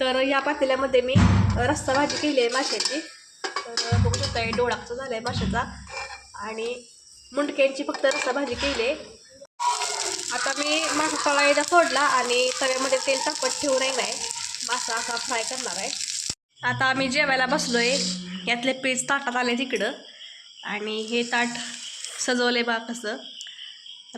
तर या पातेल्यामध्ये मी रस्सा भाजी केली आहे माशाची. तर बघू शकता हे डोळाचं झालं आहे माशाचा. आणि मुंडक्यांची फक्त रस्सा भाजी केली आहे. आता मी मासा तळा एकदा सोडला आणि तव्यामध्ये तेल तापत ठेवू नाही नाही मासा असा फ्राय करणार आहे. आता आम्ही जेवायला बसलो आहे यातले पीस ताटात आले तिकडं. आणि हे ताट सजवले बा कसं.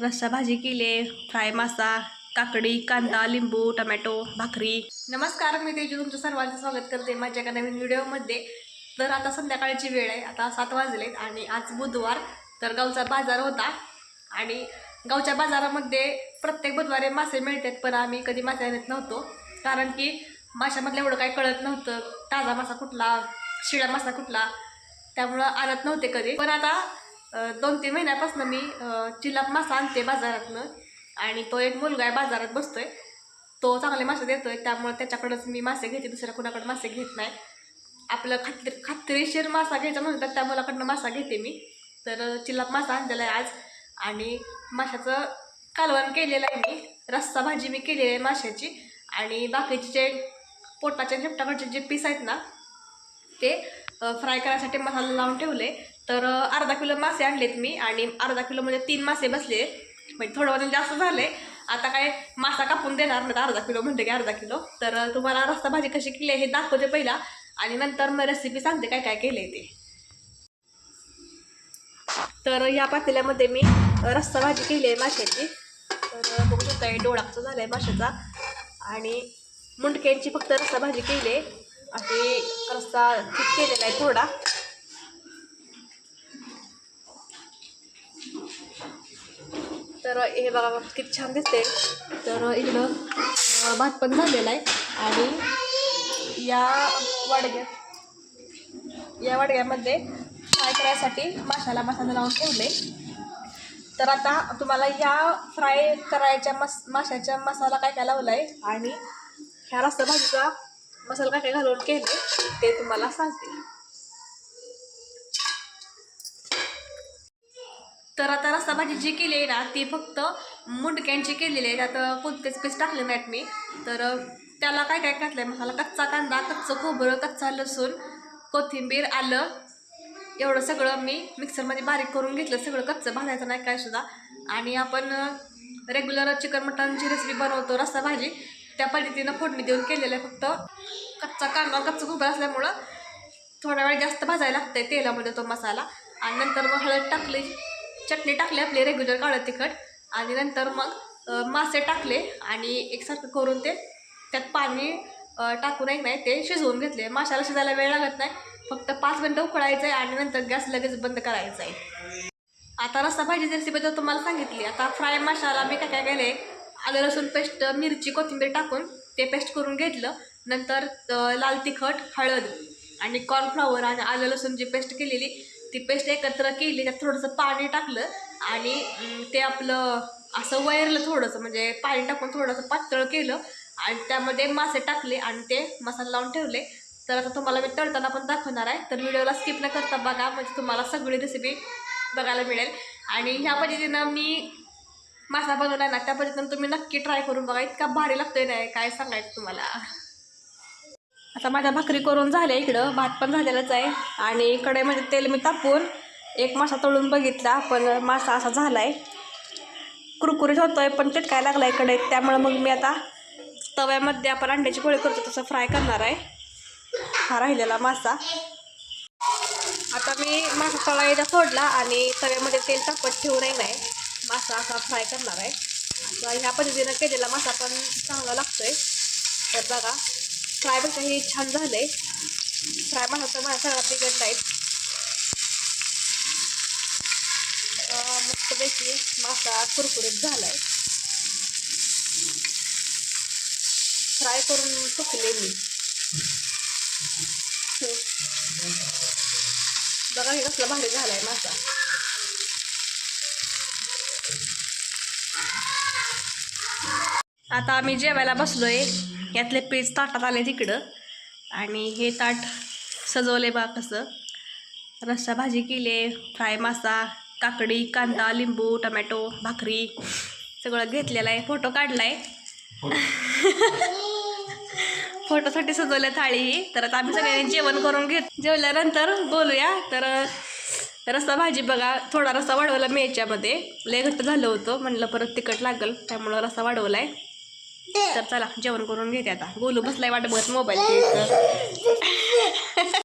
रस्सा भाजी केली फ्राय मासा काकडी कांदा लिंबू टमॅटो भाकरी. नमस्कार मी तेजू. तुमचं सर्वांचं स्वागत करते माझ्या एका नवीन व्हिडिओमध्ये. तर आता संध्याकाळची वेळ आहे. आता सात वाजलेत आणि आज बुधवार तर गावचा बाजार होता. आणि गावच्या बाजारामध्ये प्रत्येक बुधवारी मासे मिळतात पण आम्ही कधी मासे आणत नव्हतो. कारण की माशामधलं एवढं काही कळत नव्हतं. ताजा मासा कुठला शिळा मासा कुठला त्यामुळं आणत नव्हते कधी. पण आता दोन तीन महिन्यापासून मी चिलाप मासा आणते बाजारातनं. आणि तो एक मुलगा आहे बाजारात बसतोय. तो चांगले मासे देतोय त्यामुळे त्याच्याकडंच मी मासे घेते दुसऱ्या कुणाकडे मासे घेत नाही. आपलं खात्री खात्रीशीर मासा घ्यायचा म्हणतात त्या मुलाकडनं मासा घेते मी. तर चिल्लाप मासा आणलेला आहे आज. आणि माशाचं कालवण केलेलं आहे मी. रस्सा भाजी मी केलेली आहे माशाची. आणि बाकीचे जे पोटाच्या झेपटाकडचे जे पीस आहेत ना ते फ्राय करायसाठी मसाला लावून ठेवले. तर अर्धा किलो मासे आणलेत मी. आणि अर्धा किलोमध्ये तीन मासे बसले म्हणजे थोडं वजन जास्त झाले आता काय मासा कापून देणार नाही अर्धा किलो म्हणते की अर्धा किलो. तर तुम्हाला रस्ता भाजी कशी केली आहे हे दाखवते पहिला. आणि नंतर मग रेसिपी सांगते काय काय केले ते. तर या पातेल्यामध्ये मी रस्सा भाजी केली आहे माशाची. तर बघू शकता हे डोळाचं झालं आहे माशाचा. आणि मुंडक्यांची फक्त रस्सा भाजी केली आहे. आणि रस्सा ठीक केलेला आहे थोडा. तर हे बघा किती छान दिसते तर इकडं भात पण झालेला आहे. आणि या वाडग्यात या वाडग्यामध्ये फ्राय करायसाठी माशाला मसाला लावून ठेवले तर आता तुम्हाला या फ्राय करायच्या मस माशाच्या मसाला काय काय लावला आहे आणि ह्या रस्ता भाजीचा मसाला काय काय घालून केले ते तुम्हाला सांगते. तर आता रस्सा भाजी जी केली आहे ना ती फक्त मुंडक्यांची केलेली आहे. त्यात कोणतेच पीस टाकले नाहीत मी. तर त्याला काय काय घातलं आहे मसाला? कच्चा कांदा कच्चं खोबरं कच्चा लसूण कोथिंबीर आलं. एवढं सगळं मी मिक्सरमध्ये बारीक करून घेतलं. सगळं कच्चं भाजायचं नाही काय सुद्धा. आणि आपण रेग्युलर चिकन मटनची रेसिपी बनवतो रस्सा भाजी. त्या पद्धतीनं फोडणी देऊन केलेलं आहे फक्त. कच्चा कांदा कच्चं खोबरं असल्यामुळं थोडा वेळ जास्त भाजायला लागतं आहे तेलामध्ये तो मसाला. आणि नंतर मग हळद टाकली. चटणी टाकली आपली रेग्युलर काळं तिखट. आणि नंतर मग मासे टाकले आणि एकसारखं करून ते त्यात पाणी टाकून एक नाही ते शिजवून घेतले. माशाला शिजायला वेळ लागत नाही. फक्त पाच मिनटं उकळायचं आहे आणि नंतर गॅस लगेच बंद करायचा आहे आता रस्सा भाजीची रेसिपी तर तुम्हाला सांगितली. आता फ्राय मसाला मी काय काय केले आलं लसूण पेस्ट मिरची कोथिंबीर टाकून ते पेस्ट करून घेतलं. नंतर लाल तिखट हळद आणि कॉर्नफ्लॉवर आणि आलं लसूणची पेस्ट केलेली ती पेस्ट एकत्र केली त्यात थोडंसं पाणी टाकलं आणि ते आपलं असं वैरलं थोडंसं म्हणजे पाणी टाकून थोडंसं पातळ केलं आणि त्यामध्ये मासे टाकले आणि ते मसाला लावून ठेवले. तर आता तुम्हाला मी तळताना पण दाखवणार आहे. तर व्हिडिओला स्किप न करता बघा म्हणजे तुम्हाला सगळी रेसिपी बघायला मिळेल. आणि ह्या पद्धतीनं मी मासा बनवला ना त्या पद्धतीनं तुम्ही नक्की ट्राय करून बघा इतका भारी लागतोय नाही काय सांगायचं तुम्हाला. आता माझ्या भाकरी करून झाल्या इकडं भात पण झालेलाच आहे. आणि कढईमध्ये तेल मी तापून एक मासा तळून बघितला पण मासा असा झाला आहे कुरकुरीत आहे पण काय लागला आहे त्यामुळं मग मी आता तव्यामध्ये आपण अंड्याची पोळी करतो तसं फ्राय करणार आहे. हा राहिलेला मासा. आता मी मासा तळायला सोडला आणि तव्यामध्ये तेल तापत ठेवू नाही नाही मासा असा फ्राय करणार आहे. ह्या पद्धतीनं केलेला मासा पण चांगला लागतो आहे तर बघा. फ्राय पण हे छान झालंय. फ्राय मासा तर माझ्या सगळ्यात गंड आहेत मस्त मस्तपैकी मासा कुरकुरीत झालाय. फ्राय करून चुकले मी. बघा हे कसला भारी झालाय मासा. आता आम्ही जेवायला बसलोय. यातले पेज ताटात आले तिकडं. आणि हे ताट सजवले बा कसं. रस्सा भाजी केले फ्राय मासा काकडी कांदा लिंबू टमॅटो भाकरी सगळं घेतलेलं आहे. फोटो काढला आहे फोटोसाठी सजवल्या थाळी. ही तर आता आम्ही सगळ्यांनी जेवण करून घेत जेवल्यानंतर बोलूया. तर रस्सा भाजी बघा थोडा रस्सा वाढवला मी याच्यामध्ये लय घट्ट झालं होतं. म्हणलं परत तिखट लागल त्यामुळं रस्सा वाढवला आहे तर चला जेवण करून घेते आता. गोलू बसलाय वाटत बघत मोबाईल